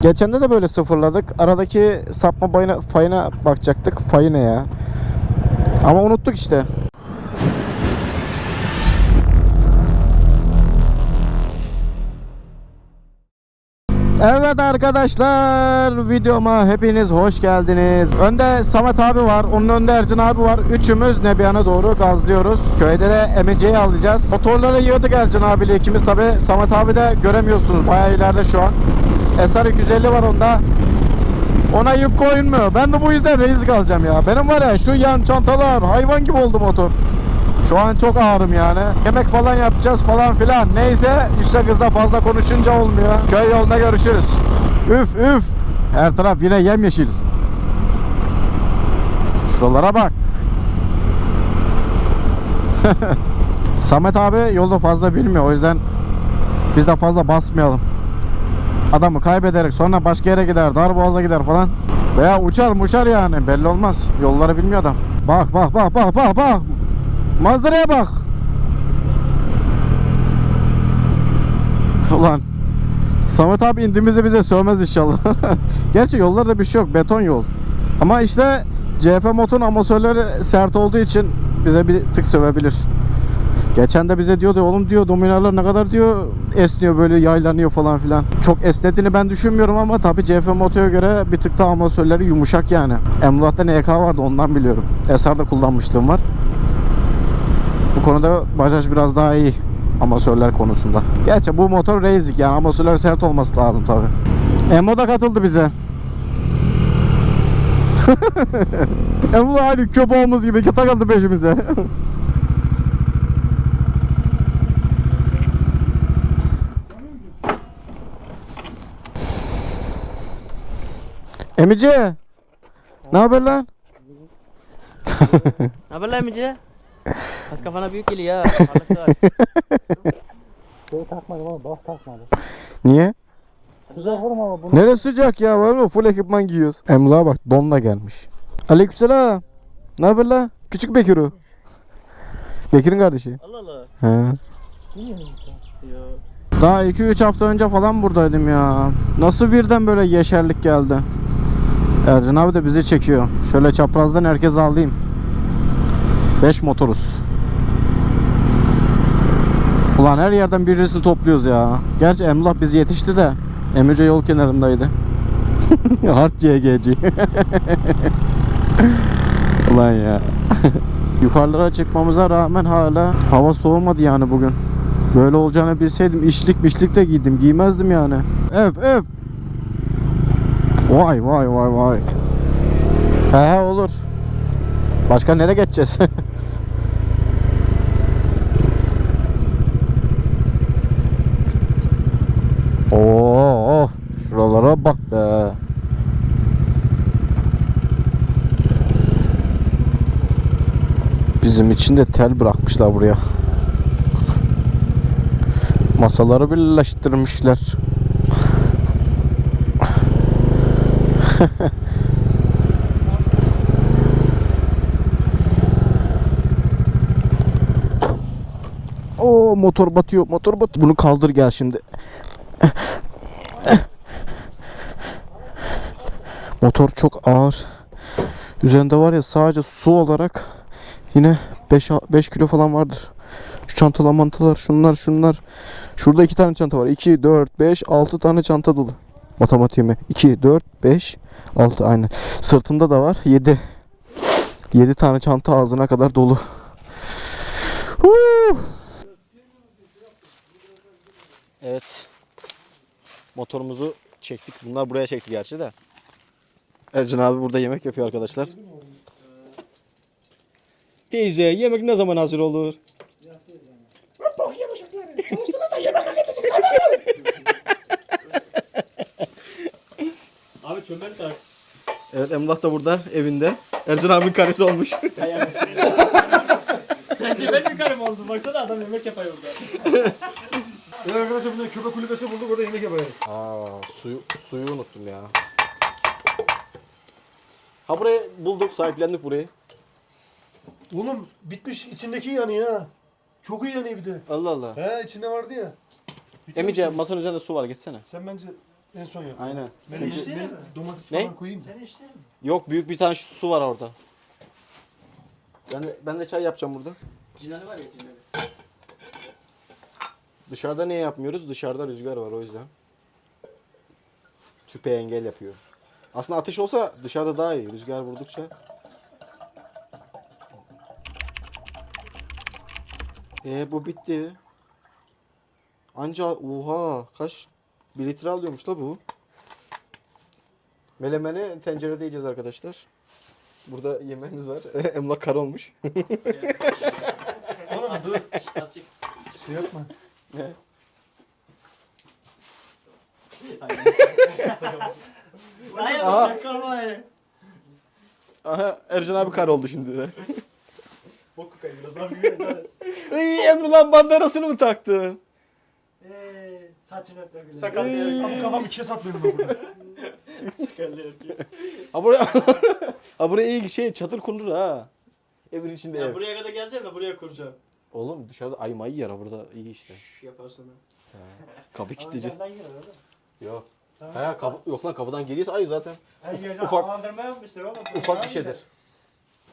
Geçende de böyle sıfırladık. Aradaki sapma bayına, fayına bakacaktık. Fayı ne ya? Ama unuttuk işte. Evet arkadaşlar videoma hepiniz hoş geldiniz. Önde Samet abi var, onun önünde Ercan abi var. Üçümüz Nebiyan'a doğru gazlıyoruz. Köyde de Emice'yi alacağız. Motorları yığdık Ercan abiyle ikimiz tabi. Samet abi de göremiyorsunuz bayağı ileride şu an. SR 250 var onda. Ona yük koyulmuyor. Ben de bu yüzden reis kalacağım ya. Benim var ya şu yan çantalar hayvan gibi oldu motor. Şu an çok ağırım yani. Yemek falan yapacağız falan filan. Neyse yüksek hızda fazla konuşunca olmuyor. Köy yolunda görüşürüz. Üf üf. Her taraf yine yemyeşil. Şuralara bak. Samet abi yolda fazla bilmiyor. O yüzden biz de fazla basmayalım. Adamı kaybederek sonra başka yere gider, darboğaza gider falan. Veya uçar uçar yani belli olmaz. Yolları bilmiyor adam. Bak bak bak bak bak bak. Manzaraya bak. Ulan Samet abi indiğimizde bize sövmez inşallah. Gerçi yollarda bir şey yok. Beton yol. Ama işte CF motorun amortisörleri sert olduğu için bize bir tık sövebilir. Geçen de bize diyordu oğlum diyor dominarlar ne kadar diyor esniyor böyle yaylanıyor falan filan. Çok esnediğini ben düşünmüyorum ama tabi CF motora göre bir tık daha amortisörleri yumuşak yani. Emlak'ta NK vardı ondan biliyorum. SR'da kullanmıştım var. Bu konuda Bajaj biraz daha iyi amatörler konusunda. Gerçi bu motor racing yani amatörler sert olması lazım tabi. Emo da katıldı bize. Emo da aynı köpeğimiz gibi takıldı peşimize. Emici. Ne haber lan? Ne haber lan Emice? Az kafana büyük geliyor ya. Şey takmadım ama bak takmadım. Niye? Sıcak var mı ama bunu? Nere sıcak ya var mı? Full ekipman giyiyoruz. Emlak'a bak donla gelmiş. Aleykümselam. Ne haber la? Küçük Bekir'u. Bekir'in kardeşi. Allah Allah. He. Daha 2-3 hafta önce falan buradaydım ya. Nasıl birden böyle yeşerlik geldi. Ercan abi de bizi çekiyor. Şöyle çaprazdan herkes alayım. 5 motoruz. Ulan her yerden birisini topluyoruz ya. Gerçi Emrah bizi yetişti de Emirce yol kenarındaydı. Hard CGC. Ulan ya. Yukarılara çıkmamıza rağmen hala hava soğumadı yani bugün. Böyle olacağını bilseydim işlik mişlik de giydim. Giymezdim yani. Öf öf. Vay vay vay vay. He he olur. Başka nereye geçeceğiz? Oo, şuralara bak be. Bizim için de tel bırakmışlar buraya. Masaları birleştirmişler. O motor batıyor, motor bat. Bunu kaldır gel şimdi. Motor çok ağır. Üzerinde var ya sadece su olarak yine 5 5 kilo falan vardır. Şu çantalar mantalar şunlar şunlar. Şurada iki tane çanta var. 2, 4, 5, 6 tane çanta dolu. Matematiğime. 2, 4, 5, 6 aynen. Sırtımda da var. 7. 7 tane çanta ağzına kadar dolu. Huu! Evet. Motorumuzu çektik. Bunlar buraya çekti gerçi de. Ercan abi burada yemek yapıyor arkadaşlar. Teyze yemek ne zaman hazır olur? Abi çömel tak. Evet Emrah da burada evinde. Ercan abinin karısı olmuş. Sence ben mi karım oldum? Baksana adam yemek yapıyor burada. Evet arkadaşlar burada köpek kulübesi bulduk orada yemek yapıyoruz. Aa suyu suyu unuttum ya. Ha burayı bulduk, sahiplendik burayı. Oğlum bitmiş içindeki yanıyor ha. Çok iyi yanıyor bir de. Allah Allah. He içinde vardı ya. Emice masanın üzerinde su var geçsene. Sen bence En son yap. Aynen. Ben, Çünkü- içti ben domates Ne? falan koyayım. mı? Yok büyük bir tane şu su var orada. Ben de, ben de çay yapacağım burada. Cinali var ya cinali. Dışarıda niye yapmıyoruz? Dışarıda rüzgar var o yüzden. Tüpe engel yapıyor. Aslında ateş olsa dışarıda daha iyi. Rüzgar vurdukça. E bu bitti. Anca oha kaç? Bir litre alıyormuş la bu. Melemeni tencerede yiyeceğiz arkadaşlar. Burada yemeğimiz var. Emlak kar olmuş. Oğlum dur. Azıcık. Şey yapma. Ne? Hayır Aha. bak. Aha Ercan abi kar oldu şimdi de. Bok kokayı biraz abi. Eee Iy, Emrullah bandarasını mı taktın? Saçını öpme. Sakal Iy. diye. Abi kafamı kes atmıyorum ben burada. Sakal diye. Ha buraya, ha buraya iyi şey çadır kurulur ha. Evin içinde Ya ev. buraya kadar geleceğim de buraya kuracağım. Oğlum dışarıda ay may yer ha burada iyi işte. Şşş yaparsın ha. Kapı kilitleyeceğiz. Camdan gir öyle. Yok. He kapı, yok lan kapıdan geliyorsa ay zaten. Her yerden Ufak- havalandırma yapmışlar oğlum. Ufak bir şeydir.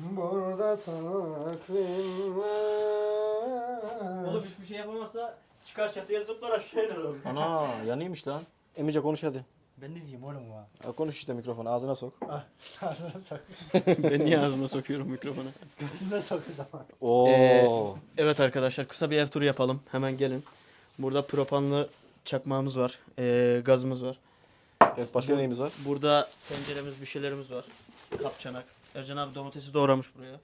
Burada takvim var. Oğlum hiçbir şey yapamazsa çıkar çatıya zıplar aşağı iner oğlum. Ana yanıymış lan. Emice konuş hadi. Ben ne diyeyim oğlum ya? Ha, konuş işte mikrofonu ağzına sok. Ağzına sok. ben niye ağzıma sokuyorum mikrofonu? Götüne sok o zaman. Oo. Ee, Evet arkadaşlar kısa bir ev turu yapalım. Hemen gelin. Burada propanlı çakmağımız var. Ee, gazımız var. evet başka neyimiz var? Burada tenceremiz bir şeylerimiz var. Kap çanak. Ercan abi domatesi doğramış buraya.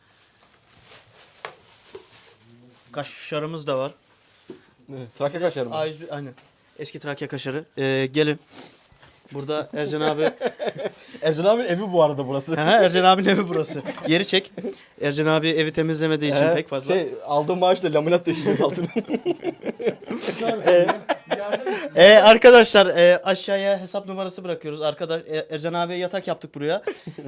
Kaşarımız da var. Trakya kaşarı mı? A101 aynen. Eski Trakya kaşarı. Ee, gelin. Burada Ercan abi. Ercan abi evi bu arada burası. Ha, Ercan abinin evi burası. Yeri çek. Ercan abi evi temizlemediği için Ee, pek fazla. Şey aldığım maaşla laminat döşeyeceğiz altına. Ee, arkadaşlar e, aşağıya hesap numarası bırakıyoruz. Arkadaş e, Ercan abiye yatak yaptık buraya.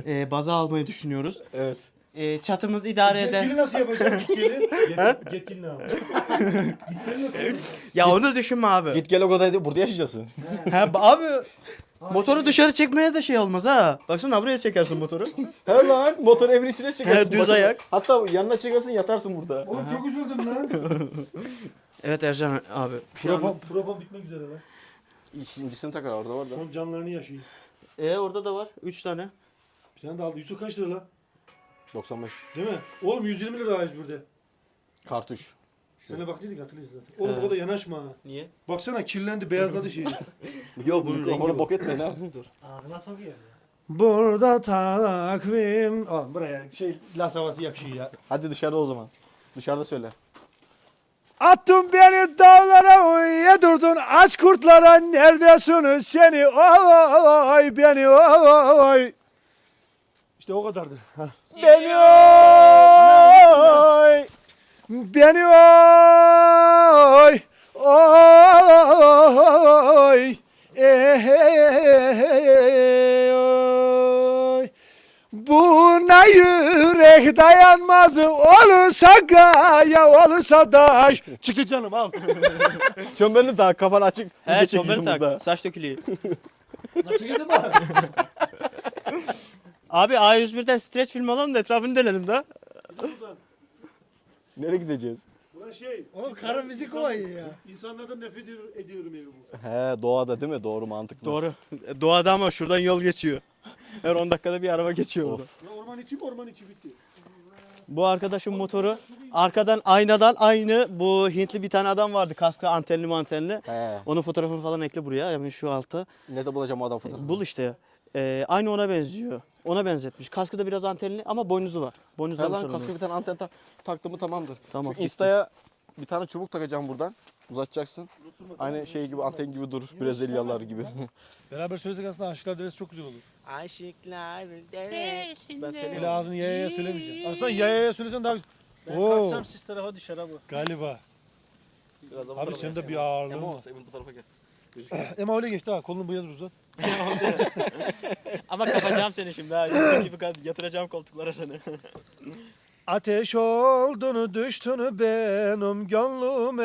E, baza almayı düşünüyoruz. evet. E, çatımız idare eder. Yetkili nasıl yapacak yetkili? Yet- Yetkili ne yapacak? Yetkili nasıl yapacak? Ya onu düşünme abi. Git gel o kadar burada yaşayacaksın. Ha, ba- abi motoru dışarı çekmeye de şey olmaz ha. Baksana buraya çekersin motoru. He lan motor evin içine çekersin. He, düz ayak. Hatta yanına çekersin yatarsın burada. Oğlum çok üzüldüm lan. Evet Ercan abi. Şu an- Propan, propan bitmek üzere lan. İkincisini takar orada var da. Son canlarını yaşayın. E orada da var 3 tane. Bir tane de aldı. Yusuf kaç lira lan? 95. Değil mi? Oğlum 120 lira A101'de. Kartuş. Sana bak dedik hatırlıyorsun zaten. Oğlum He. o da yanaşma ha. Niye? Baksana kirlendi beyazladı şeyi. Yok bunun rengi bu. bok etmeyin ha. Dur. Ağzına sokuyor ya. Burada takvim. Oğlum buraya şey las havası yakışıyor ya. Hadi dışarıda o zaman. Dışarıda söyle. Attın beni dağlara uyudurdun aç kurtlara neredesiniz seni oy beni oy. İşte o kadardı. Hah. Beni oy. Beni oy oy ey Buna yürek dayanmaz olursa gaya olursa daş Çıktı canım al Çömbenli tak kafan açık. He burada. tak. Saç dökülüyor. Nasıl gidin bak Abi A101'den streç film alalım da etrafını dönelim da. Nereye gideceğiz? Ulan şey Oğlum karın bizi koyuyor ya İnsanlardan nefret ediyorum, ediyorum evi bu He doğada değil mi? Doğru mantıklı. Doğru. Doğada ama şuradan yol geçiyor. Her 10 dakikada bir araba geçiyor burada. Ya orman içi orman içi bitti Bu arkadaşın motoru arkadan aynadan aynı bu Hintli bir tane adam vardı kaskı antenli mantenli. He. Onun fotoğrafını falan ekle buraya hemen şu alta. Nerede bulacağım o adam fotoğrafını? Bul işte. Ee, aynı ona benziyor. Ona benzetmiş. Kaskı da biraz antenli ama boynuzu var. Boynuzu He almış lan onun. kaskı bir tane anten tak taktı mı tamamdır. Tamam, Şu instaya bir tane çubuk takacağım buradan. Uzatacaksın. Aynı şey gibi anten gibi durur. Brezilyalılar gibi. Beraber söylesek aslında Aşıklar Deresi çok güzel olur Aşıklar Böyle ağzını yaya yaya söylemeyeceksin Aslında yaya yaya söylesen daha Ben Oo. kalksam siz tarafa düşer abi. Galiba Biraz da bu Abi tarafa sen gel. de bir ağırlığın Emo, var Emin bu tarafa gel. Ema öyle geçti ha kolunu buraya dur uzat Ama kapacağım seni şimdi ha. Yusuf yatıracağım koltuklara seni. Ateş oldun düştün benim gönlüme.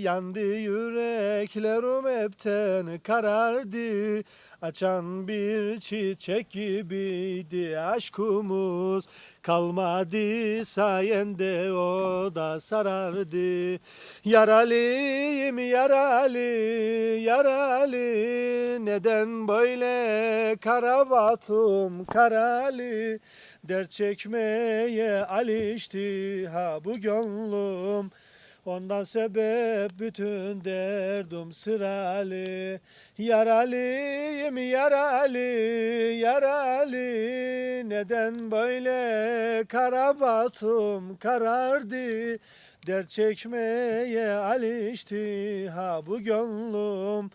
Yandı yüreklerim hepten karardı. Açan bir çiçek gibiydi aşkımız. Kalmadı sayende o da sarardı. Yaralıyım yaralı yaralı Neden böyle karabatım karalı Dert çekmeye alıştı ha bu gönlüm. Ondan sebep bütün derdim sıralı. Yaralıyım yaralı yaralı. Neden böyle karabatım karardı? Dert çekmeye alıştı ha bu gönlüm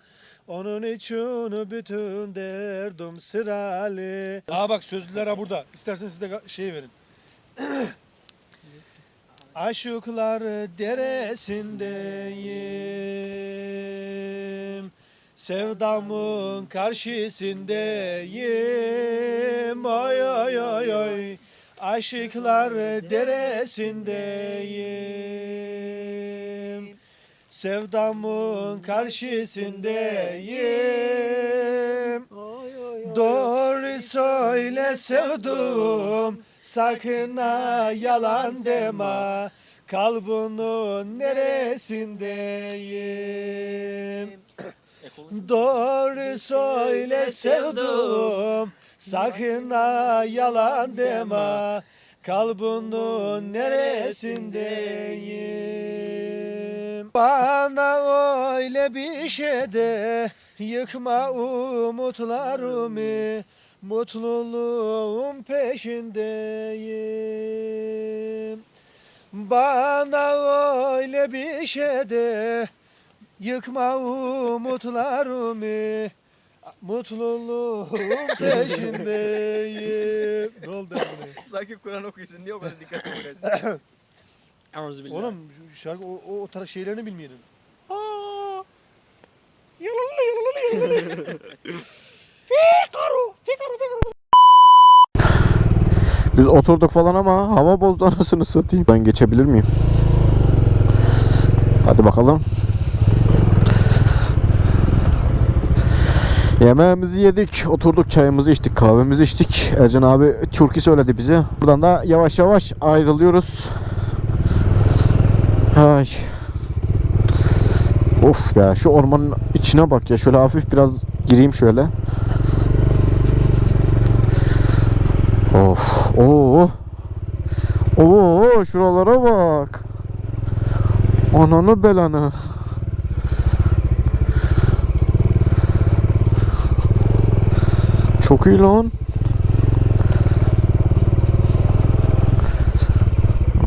onun için bütün derdim sıralı. Aa bak sözlüler ha burada. İstersen siz de ga- şey verin. Aşıklar deresindeyim. Sevdamın karşısındayım. Oy oy oy oy. Aşıklar deresindeyim. Sevdamın karşısındayım. Doğru söyle sevdum Sakın ha yalan deme. Kalbinin neresindeyim? Doğru söyle sevdum Sakın ha yalan deme. Kalbinin neresindeyim Bana öyle bir şey de Yıkma umutlarımı Mutluluğun peşindeyim Bana öyle bir şey de Yıkma umutlarımı Mutluluğun peşindeyim Ne oldu? Sanki Kur'an okuyorsun diye o kadar dikkat ediyorsun. Euzübillah. Oğlum şarkı o, o, o tarz şeylerini bilmiyorum. Biz oturduk falan ama hava bozdu anasını satayım. Ben geçebilir miyim? Hadi bakalım. Yemeğimizi yedik, oturduk, çayımızı içtik, kahvemizi içtik. Ercan abi türkü söyledi bize. Buradan da yavaş yavaş ayrılıyoruz. Ay. Of ya şu ormanın içine bak ya. Şöyle hafif biraz gireyim şöyle. Of. Oo. Oo şuralara bak. Ananı belanı. Çok iyi lan.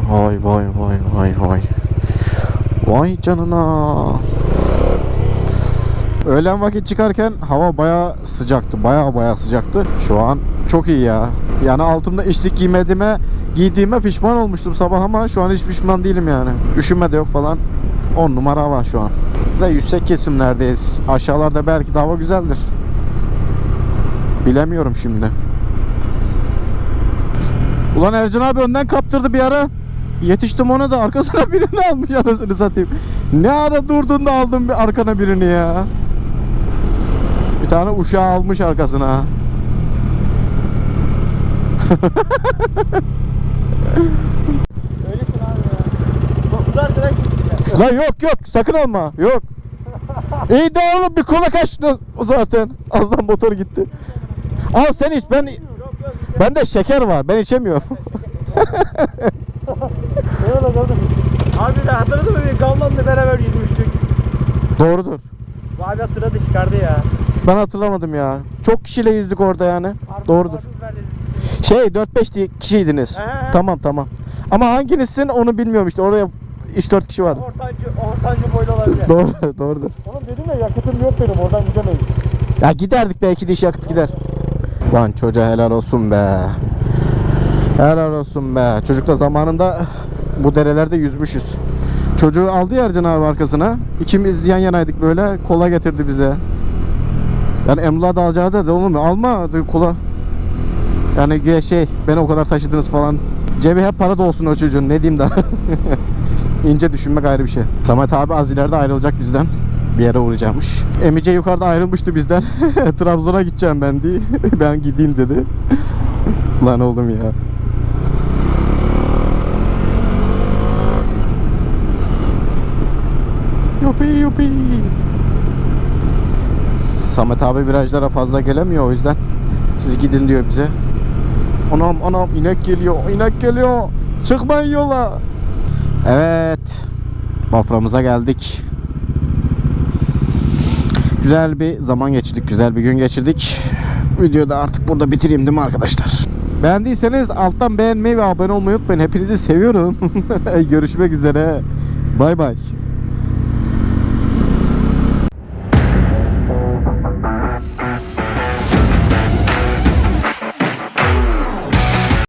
Vay vay vay vay vay. Vay canına. Öğlen vakit çıkarken hava baya sıcaktı. Baya baya sıcaktı. Şu an çok iyi ya. Yani altımda içlik giymediğime giydiğime pişman olmuştum sabah ama şu an hiç pişman değilim yani. Üşüme de yok falan. 10 numara hava şu an. Ve yüksek kesimlerdeyiz. Aşağılarda belki de hava güzeldir. Bilemiyorum şimdi. Ulan Ercan abi önden kaptırdı bir ara. Yetiştim ona da arkasına birini almış anasını satayım. Ne ara durdun da aldın bir arkana birini ya. Bir tane uşağı almış arkasına. Öylesin abi ya. Bunlar direkt. Lan yok yok sakın alma yok. İyi de oğlum bir kola kaçtı zaten. Azdan motor gitti. Al sen iç ben Bende şeker var ben içemiyorum. Abi de hatırladın mı Gamlan'la beraber yüzmüştük. Doğrudur. Abi hatırladı çıkardı ya. Ben hatırlamadım ya. Çok kişiyle yüzdük orada yani. Doğrudur. Şey 4-5 kişiydiniz. He. Tamam tamam. Ama hanginizsin onu bilmiyorum işte. Oraya 3-4 kişi vardı. Ortancı, ortancı boylu olabilir. Doğru, doğrudur. Oğlum dedim ya yakıtım yok benim oradan gidemeyiz. Ya giderdik belki de iş yakıt gider. Lan çocuğa helal olsun be. Helal olsun be. Çocuk da zamanında bu derelerde yüzmüşüz. Çocuğu aldı ya Ercan abi arkasına. İkimiz yan yanaydık böyle. Kola getirdi bize. Yani Emrullah da alacağı da oğlum alma kola. Yani şey beni o kadar taşıdınız falan Cebi hep para da olsun o çocuğun ne diyeyim daha. İnce düşünmek ayrı bir şey. Samet abi az ileride ayrılacak bizden. Bir yere uğrayacakmış. Emice yukarıda ayrılmıştı bizden. Trabzon'a gideceğim ben diye. ben gideyim dedi. Lan oğlum ya. Yupi yupi. Samet abi virajlara fazla gelemiyor o yüzden. Siz gidin diyor bize. Anam anam inek geliyor inek geliyor. Çıkmayın yola. Evet. Baframıza geldik. Güzel bir zaman geçirdik. Güzel bir gün geçirdik. Videoyu da artık burada bitireyim değil mi arkadaşlar? Beğendiyseniz alttan beğenmeyi ve abone olmayı unutmayın. Hepinizi seviyorum. Görüşmek üzere. Bay bay.